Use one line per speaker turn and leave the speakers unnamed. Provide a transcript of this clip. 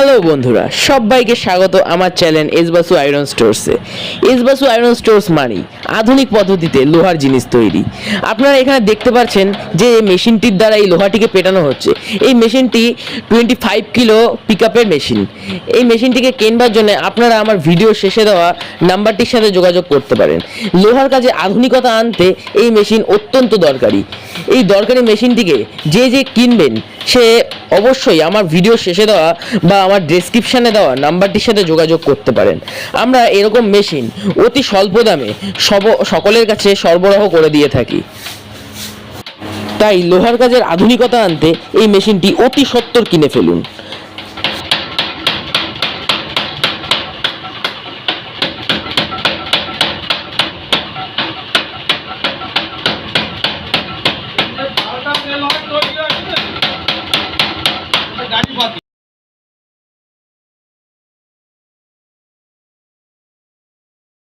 Hello বন্ধুরা, সবাইকে স্বাগত আমার চ্যানেল এসবাসু আয়রন স্টোরসে এসবাসু আয়রন স্টোরস মানেই আধুনিক পদ্ধতিতে লোহার জিনিস তৈরি। আপনারা এখানে দেখতে পাচ্ছেন যে এই মেশিনটির দ্বারা এই লোহাটিকে পেটানো হচ্ছে। এই মেশিনটি twenty five kilo pick machine. এই মেশিনটিকে কেনবার জন্য আপনারা আমার ভিডিও শেষে দেওয়া নাম্বারটির সাথে যোগাযোগ করতে পারেন। লোহার কাজে আধুনিকতা আনতে এই মেশিন অত্যন্ত দরকারি। এই দরকারি মেশিনটিকে যে যে কিনবেন, সে অবশ্যই আমার ভিডিও শেষে দেওয়া বা আমার ডেসক্রিপশানে দেওয়া নাম্বারটির সাথে যোগাযোগ করতে পারেন। আমরা এরকম মেশিন অতি স্বল্প দামে সব, সকলের কাছে সরবরাহ করে দিয়ে থাকি। তাই লোহার কাজের আধুনিকতা আনতে এই মেশিনটি অতি সত্তর কিনে ফেলুন।